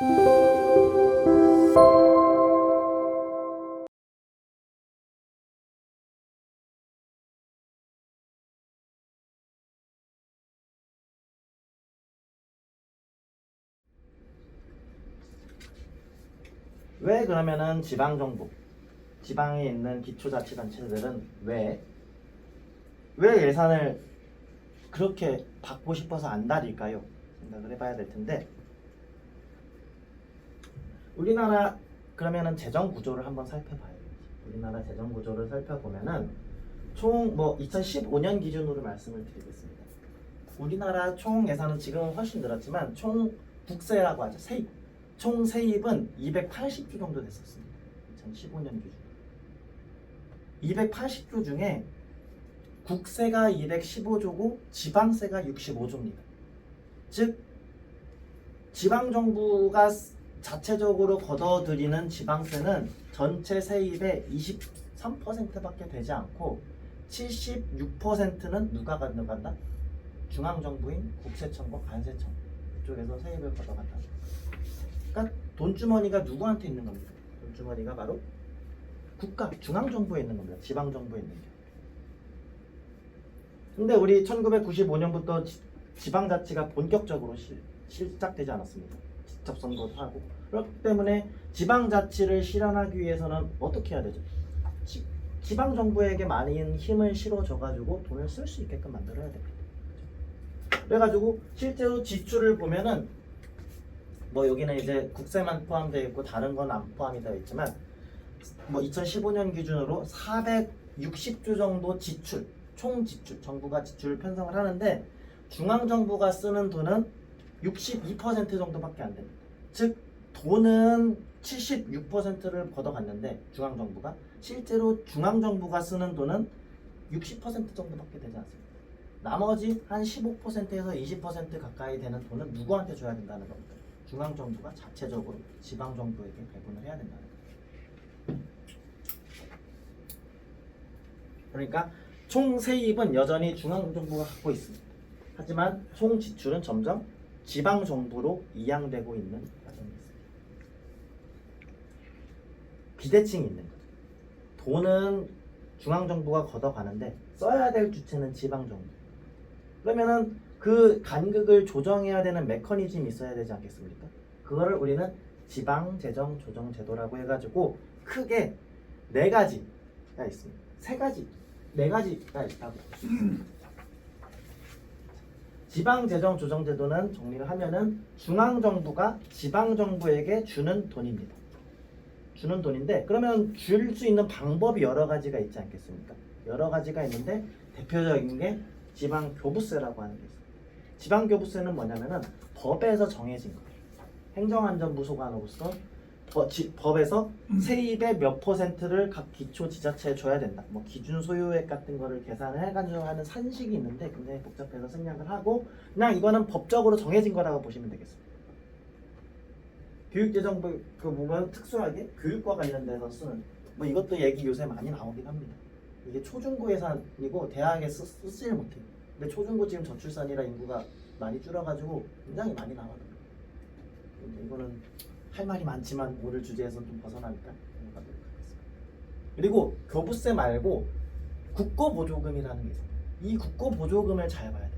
왜 그러면은 지방 정부, 지방에 있는 기초자치단체들은 왜, 왜 예산을 그렇게 받고 싶어서 안 다릴까요? 생각을 해봐야 될 텐데, 우리나라 그러면은 재정 구조를 한번 살펴봐야겠지. 우리나라 재정 구조를 살펴보면은 총 뭐 2015년 기준으로 말씀을 드리겠습니다. 우리나라 총 예산은 지금은 훨씬 늘었지만 총 국세라고 하죠. 세입. 총 세입은 280조 정도 됐었습니다. 2015년 기준. 280조 중에 국세가 215조고 지방세가 65조입니다. 즉 지방 정부가 자체적으로 걷어들이는 지방세는 전체 세입의 23%밖에 되지 않고 76%는 누가 가져간다? 중앙정부인 국세청과 관세청 이쪽에서 세입을 걷어간다. 그러니까 돈주머니가 누구한테 있는 겁니까? 돈주머니가 바로 국가 중앙정부에 있는 겁니다. 지방정부에 있는 게. 근데 우리 1995년부터 지방자치가 본격적으로 시, 시작되지 않았습니까? 직접 선거도 하고 그렇기 때문에 지방자치를 실현하기 위해서는 어떻게 해야 되죠? 지, 지방 정부에게 많은 힘을 실어줘 가지고 돈을 쓸 수 있게끔 만들어야 됩니다. 그래가지고 실제로 지출을 보면은 뭐 여기는 이제 국세만 포함되어 있고 다른 건 안 포함이 되어 있지만 뭐 2015년 기준으로 460조 정도 지출 총 지출 정부가 지출을 편성을 하는데 중앙 정부가 쓰는 돈은 62% 정도밖에 안 됩니다. 즉 돈은 76%를 걷어갔는데 중앙 정부가 실제로 중앙 정부가 쓰는 돈은 60% 정도밖에 되지 않습니다. 나머지 한 15%에서 20% 가까이 되는 돈은 누구한테 줘야 된다는 겁니다. 중앙 정부가 자체적으로 지방 정부에게 배분을 해야 된다는 거예요. 그러니까 총 세입은 여전히 중앙 정부가 갖고 있습니다. 하지만 총 지출은 점점 지방 정부로 이양되고 있는 과정이 있습니다. 비대칭이 있는 거죠. 돈은 중앙 정부가 걷어가는데 써야 될 주체는 지방 정부. 그러면은 그 간극을 조정해야 되는 메커니즘이 있어야 되지 않겠습니까? 그거를 우리는 지방 재정 조정 제도라고 해가지고 크게 네 가지가 있습니다. 세 가지, 네 가지가 있다고. 지방 재정 조정 제도는 정리를 하면은 중앙 정부가 지방 정부에게 주는 돈입니다. 주는 돈인데 그러면 줄 수 있는 방법이 여러 가지가 있지 않겠습니까? 여러 가지가 있는데 대표적인 게 지방 교부세라고 하는 게 있어요. 지방 교부세는 뭐냐면은 법에서 정해진 거예요. 행정안전부 소관으로서 법, 법에서 세입의 몇 퍼센트를 각 기초 지자체에 줘야 된다. 뭐 기준 소유액 같은 거를 계산을 해가지고 하는 산식이 있는데 굉장히 복잡해서 생략을 하고 그냥 이거는 법적으로 정해진 거라고 보시면 되겠습니다. 교육재정부 그 보면 특수하게 교육과 관련돼서 쓰는 뭐 이것도 얘기 요새 많이 나오긴 합니다. 이게 초중고 예산이고 대학에 쓰, 쓰지를 못해요. 근데 초중고 지금 저출산이라 인구가 많이 줄어가지고 굉장히 많이 나와요. 근데 이거는 할 말이 많지만 오늘 주제에서 좀 벗어나니까 넘어가도록 하겠습니다. 그리고 교부세 말고 국고보조금이라는 게 있습니다. 이 국고보조금을 잘 봐야 돼요.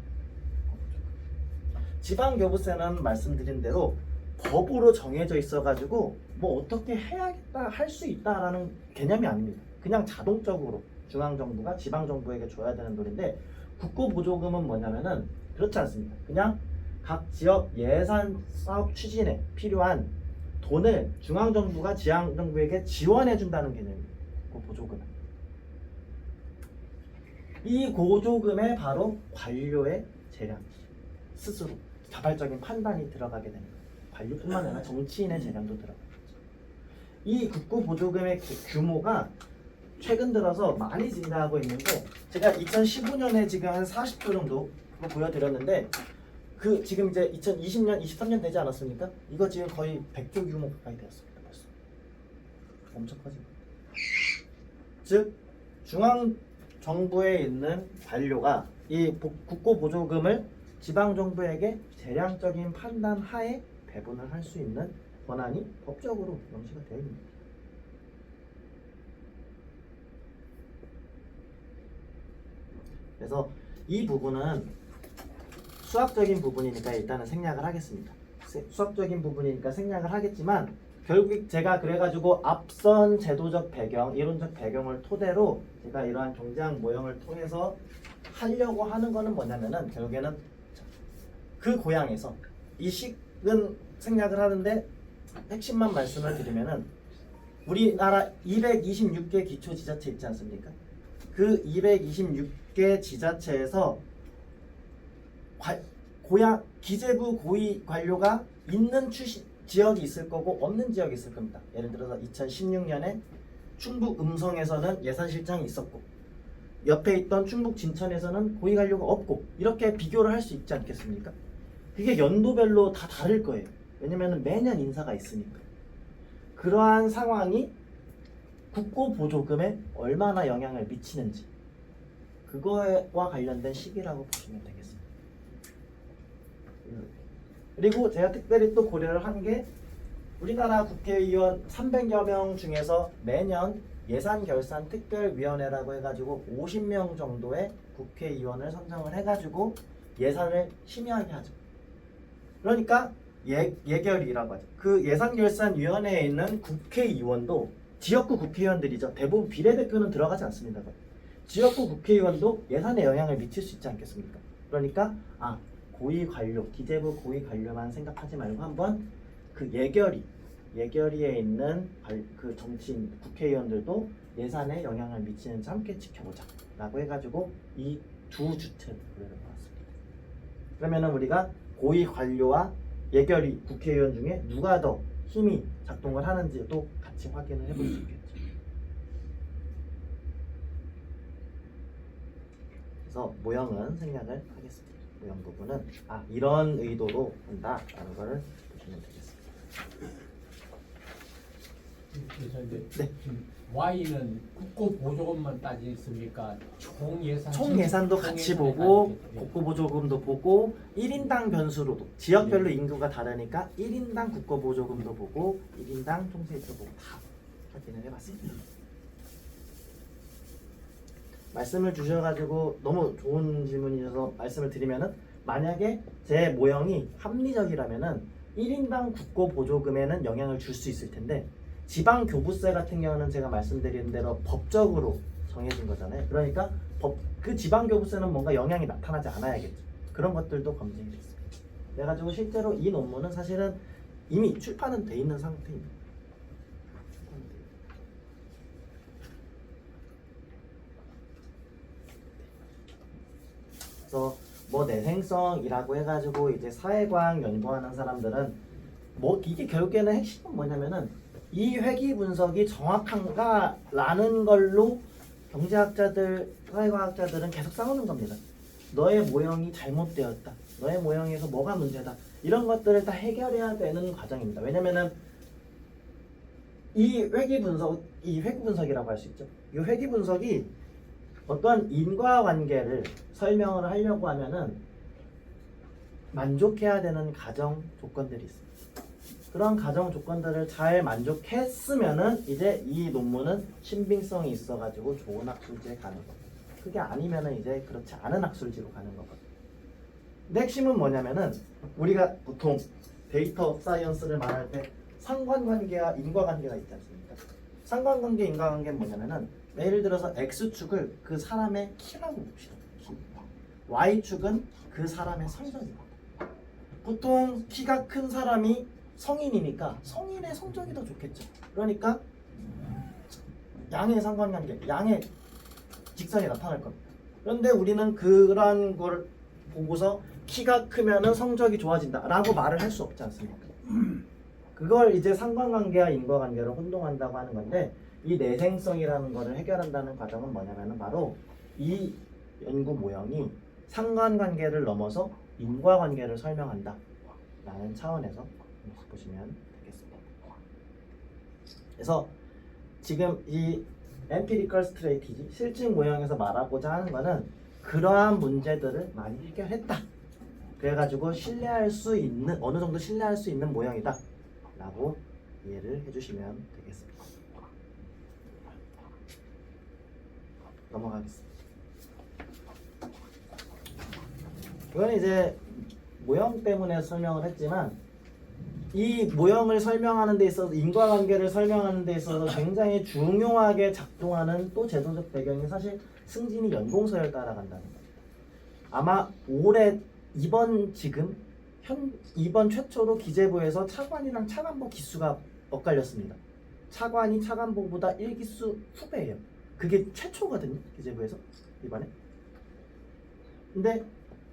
지방교부세는 말씀드린 대로 법으로 정해져 있어가지고 뭐 어떻게 해야겠다 할 수 있다라는 개념이 아닙니다. 그냥 자동적으로 중앙정부가 지방정부에게 줘야 되는 돈인데 국고보조금은 뭐냐면은 그렇지 않습니다. 그냥 각 지역 예산 사업 추진에 필요한 돈을 중앙 정부가 지방 정부에게 지원해 준다는 개념입니다. 그 보조금은. 이 보조금에 바로 관료의 재량 스스로 자발적인 판단이 들어가게 되는 거예요. 관료뿐만 아니라 정치인의 재량도 들어가요. 이 국고 보조금의 그 규모가 최근 들어서 많이 증가하고 있는데 제가 2015년에 지금 한 40조 정도 보여드렸는데 그 지금 이제 2020년, 23년 되지 않았습니까? 이거 지금 거의 100조 규모 가까이 되었습니다. 벌써 엄청 커진 거예요. 즉 중앙 정부에 있는 관료가 이 보- 국고 보조금을 지방 정부에게 재량적인 판단 하에 배분을 할 수 있는 권한이 법적으로 명시가 되어 거죠. 그래서 이 부분은 수학적인 부분이니까 일단은 생략을 하겠습니다. 세- 수학적인 부분이니까 생략을 하겠지만 결국 제가 그래가지고 앞선 제도적 배경, 이론적 배경을 토대로 제가 이러한 경제학 모형을 통해서 하려고 하는 거는 뭐냐면은 결국에는 그 고향에서 이 식은 생략을 하는데 핵심만 말씀을 드리면은 우리나라 226개 기초 지자체 있지 않습니까? 그 226개 지자체에서 관- 고향 기재부 고위 관료가 있는 출신 지역이 있을 거고 없는 지역이 있을 겁니다. 예를 들어서 2016년에 충북 음성에서는 예산실장이 있었고 옆에 있던 충북 진천에서는 고위 관료가 없고 이렇게 비교를 할 수 있지 않겠습니까? 그게 연도별로 다 다를 거예요. 왜냐면은 매년 인사가 있으니까. 그러한 상황이 국고 보조금에 얼마나 영향을 미치는지 그거와 관련된 시기라고 보시면 되겠습니다. 그리고 제가 특별히 또 고려를 한 게 우리나라 국회의원 300여 명 중에서 매년 예산 결산 특별위원회라고 해가지고 50명 정도의 국회의원을 선정을 해가지고 예산을 심의하게 하죠. 그러니까 예, 예결이라고 하죠. 그 예산결산위원회에 있는 국회의원도 지역구 국회의원들이죠. 대부분 비례대표는 들어가지 않습니다. 지역구 국회의원도 예산에 영향을 미칠 수 있지 않겠습니까? 그러니까 아 고위 관료, 기재부 고위 관료만 생각하지 말고 한번 그 예결위, 예결위에 있는 관- 그 정치인 국회의원들도 예산에 영향을 미치는지 함께 지켜보자 라고 해가지고 이 두 주체를 고려해봤습니다. 그러면은 우리가 고위 관료와 예결위 국회의원 중에 누가 더 힘이 작동을 하는지도 같이 확인을 해볼 수 있겠죠. 그래서 모형은 생략을 하겠습니다. 모형 부분은 아 이런 의도로 한다라는 것을 보시면 되겠습니다. 네. 지금 Y는 국고 보조금만 따지겠습니까? 총 예산 총 예산도 같이 보고 따지겠- 예. 국고 보조금도 보고 1인당 변수로도 지역별로 인구가 다르니까 1인당 국고 보조금도 보고 1인당 총세입도 보고 다 확인을 해봤습니다. 말씀을 주셔가지고 너무 좋은 질문이셔서 말씀을 드리면은 만약에 제 모형이 합리적이라면은 1인당 국고 보조금에는 영향을 줄 수 있을 텐데 지방 교부세 같은 경우는 제가 말씀드린 대로 법적으로 정해진 거잖아요. 그러니까 법 그 지방 교부세는 뭔가 영향이 나타나지 않아야겠죠. 그런 것들도 검증이 됐습니다. 그래가지고 실제로 이 논문은 사실은 이미 출판은 돼 있는 상태입니다. 그래서 뭐 내생성이라고 해가지고 이제 사회과학 연구하는 사람들은 뭐 이게 결국에는 핵심은 뭐냐면은 이 회귀 분석이 정확한가라는 걸로 경제학자들, 사회과학자들은 계속 싸우는 겁니다. 너의 모형이 잘못되었다. 너의 모형에서 뭐가 문제다. 이런 것들을 다 해결해야 되는 과정입니다. 왜냐면은 이 회귀 분석, 이 회귀 분석이라고 할 수 있죠. 이 회귀 분석이 어떠한 인과관계를 설명을 하려고 하면은 만족해야 되는 가정 조건들이 있습니다. 그런 가정 조건들을 잘 만족했으면은 이제 이 논문은 신빙성이 있어가지고 좋은 학술지에 가는 거고 그게 아니면은 이제 그렇지 않은 학술지로 가는 거거든요. 근데 핵심은 뭐냐면은 우리가 보통 데이터 사이언스를 말할 때 상관관계와 인과관계가 있지 않습니까? 상관관계, 인과관계는 뭐냐면은 예를 들어서 x축을 그 사람의 키라고 봅시다. 키. y축은 그 사람의 성적입니다. 보통 키가 큰 사람이 성인이니까 성인의 성적이 더 좋겠죠. 그러니까 양의 상관관계, 양의 직선이 나타날 겁니다. 그런데 우리는 그런 걸 보고서 키가 크면은 성적이 좋아진다라고 말을 할 수 없지 않습니까? 그걸 이제 상관관계와 인과관계를 혼동한다고 하는 건데 이 내생성이라는 것을 해결한다는 과정은 뭐냐면은 바로 이 연구 모형이 상관관계를 넘어서 인과관계를 설명한다 라는 차원에서 보시면 되겠습니다. 그래서 지금 이 empirical strategy 실증 모형에서 말하고자 하는 것은 그러한 문제들을 많이 해결했다 그래가지고 신뢰할 수 있는 어느 정도 신뢰할 수 있는 모형이다 라고 이해를 해주시면 되겠습니다. 넘어가겠습니다. 이건 이제 모형 때문에 설명을 했지만 이 모형을 설명하는 데 있어서 인과관계를 설명하는 데 있어서 굉장히 중요하게 작동하는 또 제도적 배경이 사실 승진이 연공서열 따라간다는 거예요. 아마 올해 이번 지금 현 이번 최초로 기재부에서 차관이랑 차관보 기수가 엇갈렸습니다. 차관이 차관보보다 1기수 후배예요. 그게 최초거든요. 기재부에서 이번에. 근데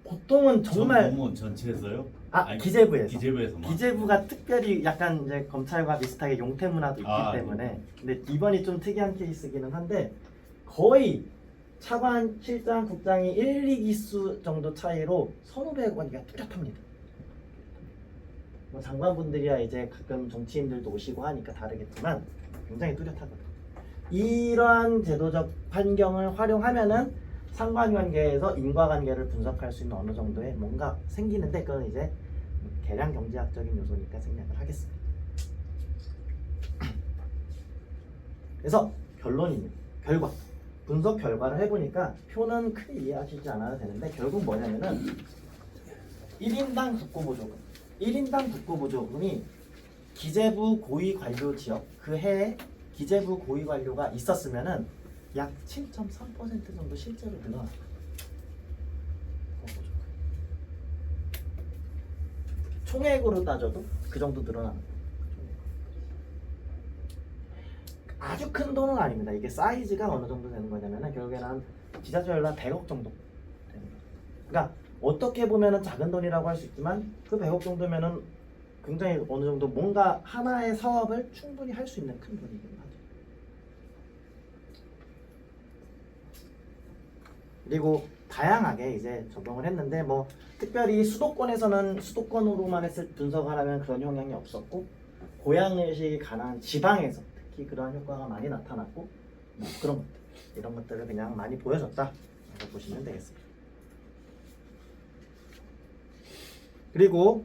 보통은 정말 공무원 전체에서요? 아 아니, 기재부에서 기재부에서만. 기재부가 특별히 약간 이제 검찰과 비슷하게 용태 문화도 있기 아, 때문에 근데 이번이 좀 특이한 케이스기는 한데 거의 차관, 실장, 국장이 1, 2기수 정도 차이로 선후배 관계가 뚜렷합니다. 뭐 장관분들이야 이제 가끔 정치인들도 오시고 하니까 다르겠지만 굉장히 뚜렷하거든요. 이러한 제도적 환경을 활용하면은 상관관계에서 인과관계를 분석할 수 있는 어느 정도의 뭔가 생기는데 그건 이제 계량 경제학적인 요소니까 생략을 하겠습니다. 그래서 결론입니다. 결과. 분석 결과를 해보니까 표는 크게 이해하시지 않아도 되는데 결국 뭐냐면은 1인당 국고보조금 1인당 국고보조금이 기재부 고위 관료 지역 그 해에 기재부 고위 관료가 있었으면은 약 7.3% 정도 실제로 늘어났어요. 총액으로 따져도 그 정도 늘어나는 거예요. 아주 큰 돈은 아닙니다. 이게 사이즈가 어느 정도 되는 거냐면은 결국에는 한 지자체별로 100억 정도 되는 거죠. 그러니까 어떻게 보면은 작은 돈이라고 할 수 있지만 그 100억 정도면은 굉장히 어느 정도 뭔가 하나의 사업을 충분히 할 수 있는 큰 돈이긴 하죠. 그리고 다양하게 이제 적용을 했는데 뭐 특별히 수도권에서는 수도권으로만 했을 분석을 하면 그런 영향이 없었고 고향 의식이 가난 지방에서 특히 그러한 효과가 많이 나타났고 뭐 그런 것들 이런 것들을 그냥 많이 보여줬다 라고 보시면 되겠습니다. 그리고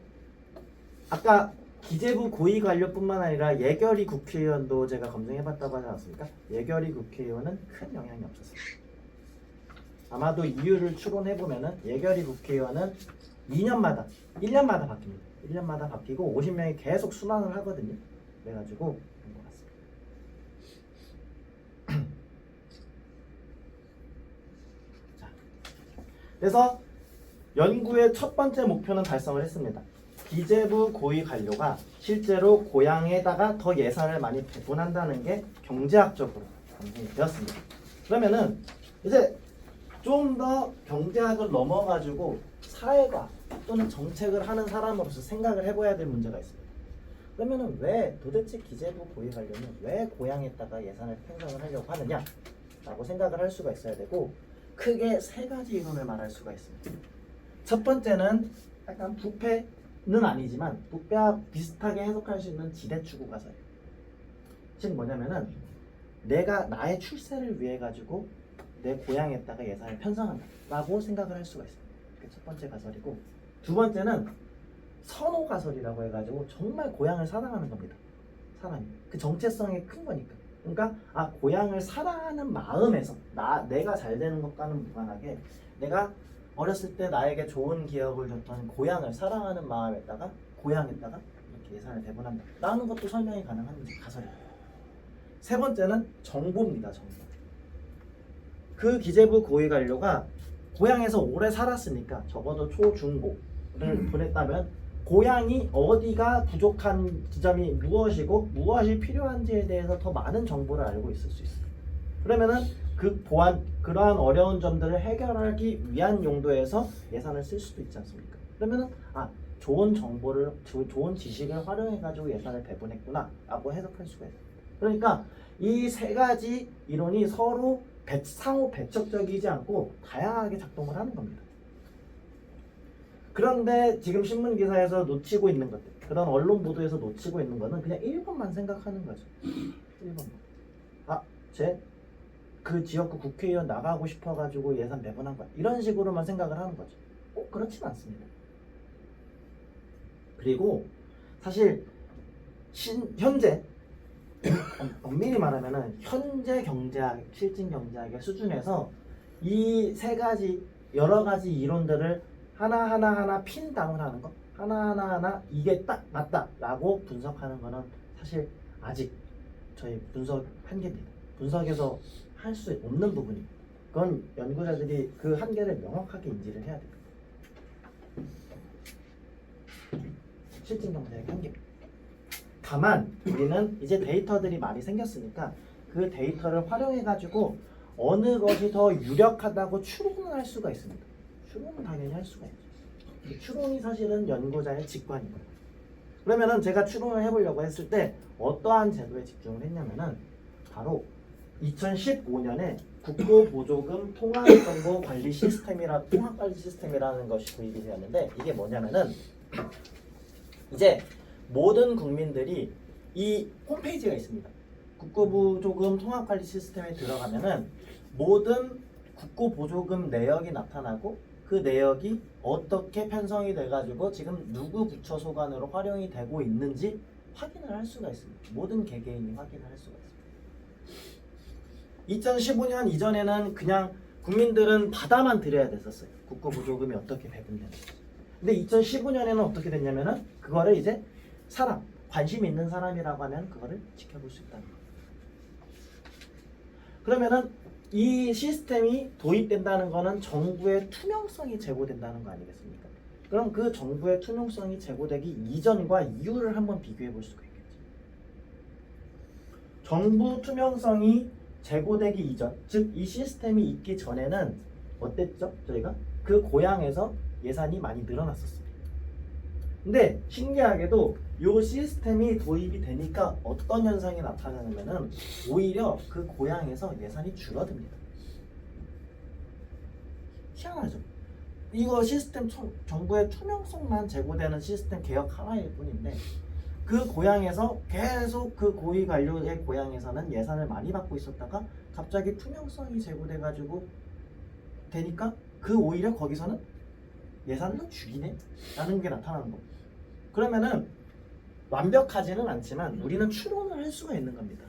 아까 기재부 고위 관료뿐만 아니라 예결위 국회의원도 제가 검증해봤다고 하지 않았습니까? 예결위 국회의원은 큰 영향이 없었습니다. 아마도 이유를 추론해 보면은 예결위 국회의원은 2년마다 1년마다 바뀝니다. 1년마다 바뀌고 50명이 계속 순환을 하거든요. 그래가지고 그런 것 같습니다. 자, 그래서 연구의 첫 번째 목표는 달성을 했습니다. 기재부 고위 관료가 실제로 고향에다가 더 예산을 많이 배분한다는 게 경제학적으로 검증이 되었습니다. 그러면은 이제 좀 더 경제학을 넘어가지고 사회과 또는 정책을 하는 사람으로서 생각을 해봐야 될 문제가 있습니다. 그러면은 왜 도대체 기재부 관료는 왜 고향에다가 예산을 편성을 하려고 하느냐 라고 생각을 할 수가 있어야 되고 크게 세 가지 이론을 말할 수가 있습니다. 첫 번째는 약간 부패는 아니지만 부패와 비슷하게 해석할 수 있는 지대 추구 가설이에요. 즉 뭐냐면은 내가 나의 출세를 위해 가지고 내 고향에다가 예산을 편성한다라고 생각을 할 수가 있습니다. 그게 첫 번째 가설이고 두 번째는 선호 가설이라고 해가지고 정말 고향을 사랑하는 겁니다. 사람이 그 정체성이 큰 거니까. 그러니까 아 고향을 사랑하는 마음에서 나 내가 잘 되는 것과는 무관하게 내가 어렸을 때 나에게 좋은 기억을 줬던 고향을 사랑하는 마음에다가 고향에다가 이렇게 예산을 배분한다. 라는 것도 설명이 가능한 가설입니다. 세 번째는 정보입니다. 정보. 그 기재부 고위 관료가 고향에서 오래 살았으니까 적어도 초, 중고를 보냈다면 고향이 어디가 부족한 지점이 무엇이고 무엇이 필요한지에 대해서 더 많은 정보를 알고 있을 수 있어요. 그러면은 그 보안 그러한 어려운 점들을 해결하기 위한 용도에서 예산을 쓸 수도 있지 않습니까? 그러면은 아 좋은 정보를 조- 좋은 지식을 활용해 가지고 예산을 배분했구나라고 해석할 수가 있어요. 그러니까 이 세 가지 이론이 서로 배- 상호 배척적이지 않고 다양하게 작동을 하는 겁니다. 그런데 지금 신문 기사에서 놓치고 있는 것들, 그런 언론 보도에서 놓치고 있는 거는 그냥 1번만 생각하는 거죠. 1번만. 아, 쟤 그 지역구 국회의원 나가고 싶어가지고 예산 배분한 거야. 이런 식으로만 생각을 하는 거죠. 꼭 그렇진 않습니다. 그리고 사실 신, 현재 엄- 엄밀히 말하면은 현재 경제학, 실증 경제학의 수준에서 이 세 가지 여러 가지 이론들을 하나 하나 하나 핀 다운 하는 거 하나 하나 하나 이게 딱 맞다라고 분석하는 거는 사실 아직 저희 분석 한계입니다. 분석에서 할 수 없는 부분입니다. 그건 연구자들이 그 한계를 명확하게 인지를 해야 돼요. 실증 경제의 한계. 다 만 우리는 이제 데이터들이 많이 생겼으니까 그 데이터를 활용해 가지고 어느 것이 더 유력하다고 추론을 할 수가 있습니다. 추론은 당연히 할 수가 있죠. 이 추론이 사실은 연구자의 직관입니다. 그러면은 제가 추론을 해보려고 했을 때 어떠한 제도에 집중을 했냐면은 바로 2015년에 국고보조금 통합정보 관리 시스템이라 통합 관리 시스템이라는 것이 도입이 되었는데 이게 뭐냐면은 이제 모든 국민들이 이 홈페이지가 있습니다. 국고보조금 통합관리 시스템에 들어가면은 모든 국고보조금 내역이 나타나고 그 내역이 어떻게 편성이 돼가지고 지금 누구 부처 소관으로 활용이 되고 있는지 확인을 할 수가 있습니다. 모든 개개인이 확인을 할 수가 있습니다. 2015년 이전에는 그냥 국민들은 받아만 드려야 됐었어요. 국고보조금이 어떻게 배분되는지. 근데 2015년에는 어떻게 됐냐면은 그거를 이제 사람 관심 있는 사람이라고 하면 그거를 지켜볼 수 있다는 거예요. 그러면은 이 시스템이 도입된다는 거는 정부의 투명성이 제고된다는 거 아니겠습니까? 그럼 그 정부의 투명성이 제고되기 이전과 이후를 한번 비교해 볼 수가 있겠죠. 정부 투명성이 제고되기 이전, 즉 이 시스템이 있기 전에는 어땠죠? 저희가 그 고향에서 예산이 많이 늘어났었습니다. 근데 신기하게도 이 시스템이 도입이 되니까 어떤 현상이 나타나냐면은 오히려 그 고향에서 예산이 줄어듭니다. 희한하죠. 이거 시스템 초- 정부의 투명성만 제고되는 시스템 개혁 하나일 뿐인데 그 고향에서 계속 그 고위 관료의 고향에서는 예산을 많이 받고 있었다가 갑자기 투명성이 제고돼 가지고 되니까 그 오히려 거기서는 예산을 줄이네 라는 게 나타나는 겁니다. 그러면은 완벽하지는 않지만 우리는 추론을 할 수가 있는 겁니다.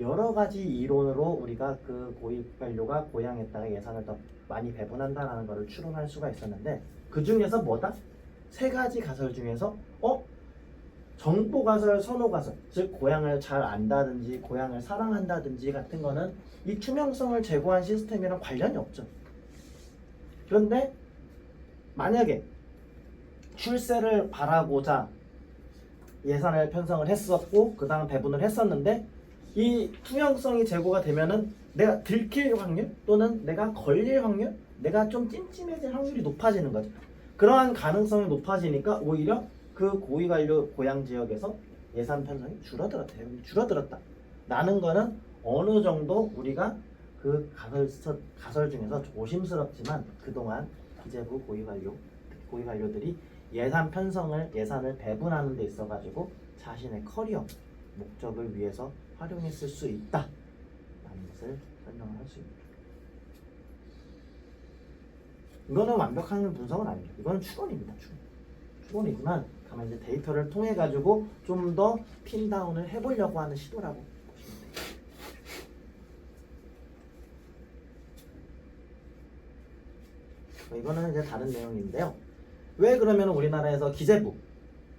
여러 가지 이론으로 우리가 그 고위 관료가 고향에다가 예산을 더 많이 배분한다라는 것을 추론할 수가 있었는데 그 중에서 뭐다? 세 가지 가설 중에서 어? 정보 가설, 선호 가설, 즉 고향을 잘 안다든지 고향을 사랑한다든지 같은 거는 이 투명성을 제고한 시스템이랑 관련이 없죠. 그런데 만약에 출세를 바라고자 예산을 편성을 했었고 그 다음 배분을 했었는데 이 투명성이 제고가 되면은 내가 들킬 확률 또는 내가 걸릴 확률 내가 좀 찜찜해질 확률이 높아지는 거죠. 그러한 가능성이 높아지니까 오히려 그 고위 관료 고향 지역에서 예산 편성이 줄어들었다 줄어들었다. 라는 거는 어느 정도 우리가 그 가설, 가설 중에서 조심스럽지만 그동안 기재부 고위 관료 고위 관료들이 예산 편성을 예산을 배분하는 데 있어 가지고 자신의 커리어 목적을 위해서 활용했을 수 있다 라는 것을 설명을 할 수 있습니다. 이거는 완벽한 분석은 아닙니다. 이거는 추론입니다. 추론. 추론이지만 다만 이제 데이터를 통해 가지고 좀 더 핀다운을 해보려고 하는 시도라고 보시면 돼요. 어, 이거는 이제 다른 내용인데요. 왜 그러면 우리나라에서 기재부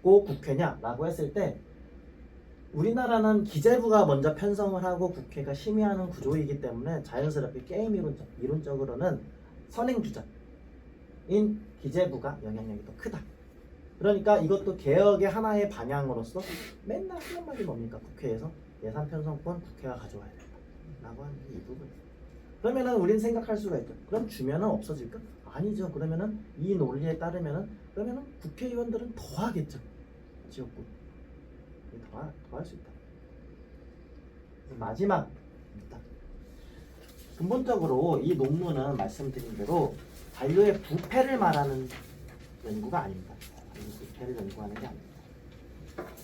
꼭 국회냐라고 했을 때 우리나라는 기재부가 먼저 편성을 하고 국회가 심의하는 구조이기 때문에 자연스럽게 게임 이론적, 이론적으로는 선행주자인 기재부가 영향력이 더 크다. 그러니까 이것도 개혁의 하나의 방향으로서 맨날 하는 말이 뭡니까? 국회에서 예산 편성권 국회가 가져와야 된다. 라고 하는 게이 부분이에요. 그러면은 우린 생각할 수가 있죠. 그럼 주면은 없어질까? 아니죠. 그러면은 이 논리에 따르면은 그러면은 국회의원들은 더 하겠죠. 지역구. 더, 더할 수 있다. 마지막입니다. 근본적으로 이 논문은 말씀드린 대로 관료의 부패를 말하는 연구가 아닙니다. 부패를 연구하는 게 아닙니다.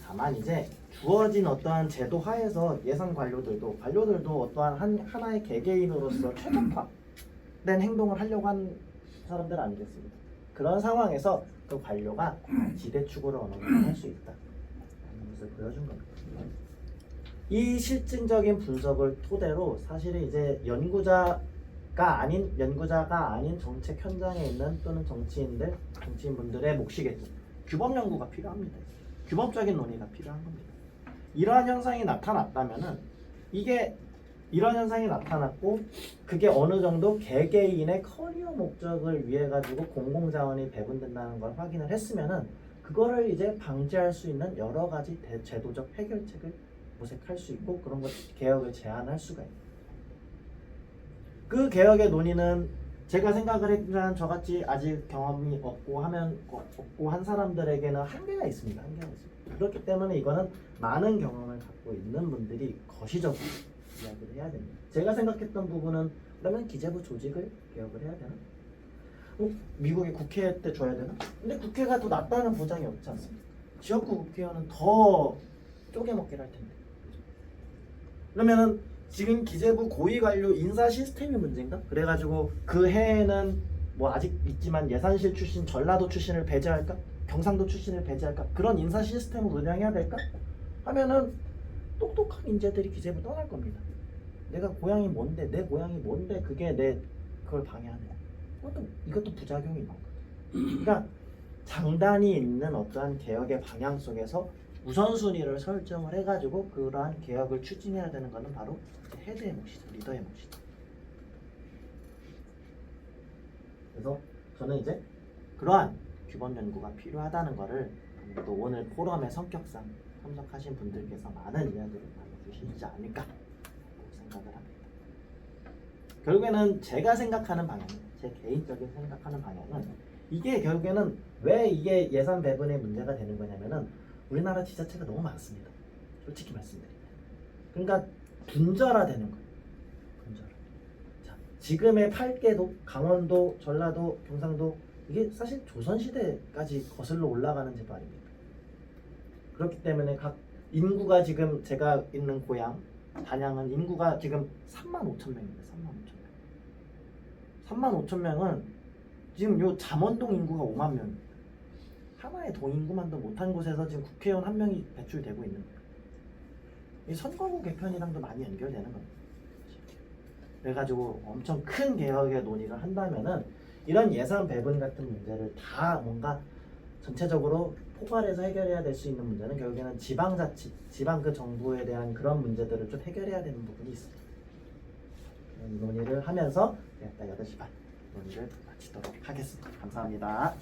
다만 이제 주어진 어떠한 제도 하에서 예산 관료들도 관료들도 어떠한 한, 하나의 개개인으로서 최적화된 행동을 하려고 한 사람들 아니겠습니까? 그런 상황에서 그 관료가 지대축으로 어느 정도 할 수 있다. 라는 것을 보여준 겁니다. 이 실증적인 분석을 토대로 사실은 이제 연구자가 아닌 연구자가 아닌 정책 현장에 있는 또는 정치인들 정치인분들의 몫이겠죠. 규범 연구가 필요합니다. 규범적인 논의가 필요한 겁니다. 이러한 현상이 나타났다면은 이게 이런 현상이 나타났고 그게 어느 정도 개개인의 커리어 목적을 위해 가지고 공공 자원이 배분된다는 걸 확인을 했으면은 그거를 이제 방지할 수 있는 여러 가지 대, 제도적 해결책을 모색할 수 있고 그런 것 개혁을 제안할 수가 있는. 그 개혁의 논의는 제가 생각을 했지만 저같이 아직 경험이 없고 하면 없고 한 사람들에게는 한계가 있습니다. 한계가 있습니다. 그렇기 때문에 이거는 많은 경험을 갖고 있는 분들이 거시적으로 이야기를 해야 됩니다. 제가 생각했던 부분은 그러면 기재부 조직을 개혁을 해야 되나? 어, 미국의 국회 때 줘야 되나? 근데 국회가 더 낫다는 보장이 없지 않습니까? 지역구 국회의원은 더 쪼개먹기를 할 텐데. 그러면은 지금 기재부 고위관료 인사 시스템이 문제인가? 그래가지고 그 해에는 뭐 아직 있지만 예산실 출신, 전라도 출신을 배제할까? 경상도 출신을 배제할까? 그런 인사 시스템을 운영해야 될까? 하면은 똑똑한 인재들이 기재부 떠날 겁니다. 내가 고향이 뭔데, 내 고향이 뭔데 그게 내 그걸 방해하네. 이것도 이것도 부작용이 있는 거죠. 그러니까 장단이 있는 어떠한 개혁의 방향 속에서 우선순위를 설정을 해가지고 그러한 개혁을 추진해야 되는 것은 바로 헤드의 몫이죠, 리더의 몫이죠. 그래서 저는 이제 그러한 규범 연구가 필요하다는 것을 또 오늘 포럼의 성격상 참석하신 분들께서 많은 이야기를 나눠주시지 않을까 생각을 합니다. 결국에는 제가 생각하는 방향, 제 개인적인 생각하는 방향은 이게 결국에는 왜 이게 예산 배분의 문제가 되는 거냐면은 우리나라 지자체가 너무 많습니다. 솔직히 말씀드리면. 그러니까 분절화되는 거예요. 분절. 자, 지금의 8개도 강원도, 전라도, 경상도 이게 사실 조선 시대까지 거슬러 올라가는 제도 아닙니까? 그렇기 때문에 각 인구가 지금 제가 있는 고향 단양은 인구가 지금 3만 5천 명입니다. 3만 5천 명. 3만 5천 명은 지금 요 잠원동 인구가 5만 명입니다. 하나의 동 인구만도 못한 곳에서 지금 국회의원 한 명이 배출되고 있는 거예요. 이 선거구 개편이랑도 많이 연결되는 겁니다. 그래가지고 엄청 큰 개혁의 논의를 한다면은 이런 예산 배분 같은 문제를 다 뭔가 전체적으로 포괄해서 해결해야 될 수 있는 문제는 결국에는 지방자치, 지방 그 정부에 대한 그런 문제들을 좀 해결해야 되는 부분이 있습니다. 논의를 하면서 내일 8시 반 논의를 마치도록 하겠습니다. 감사합니다.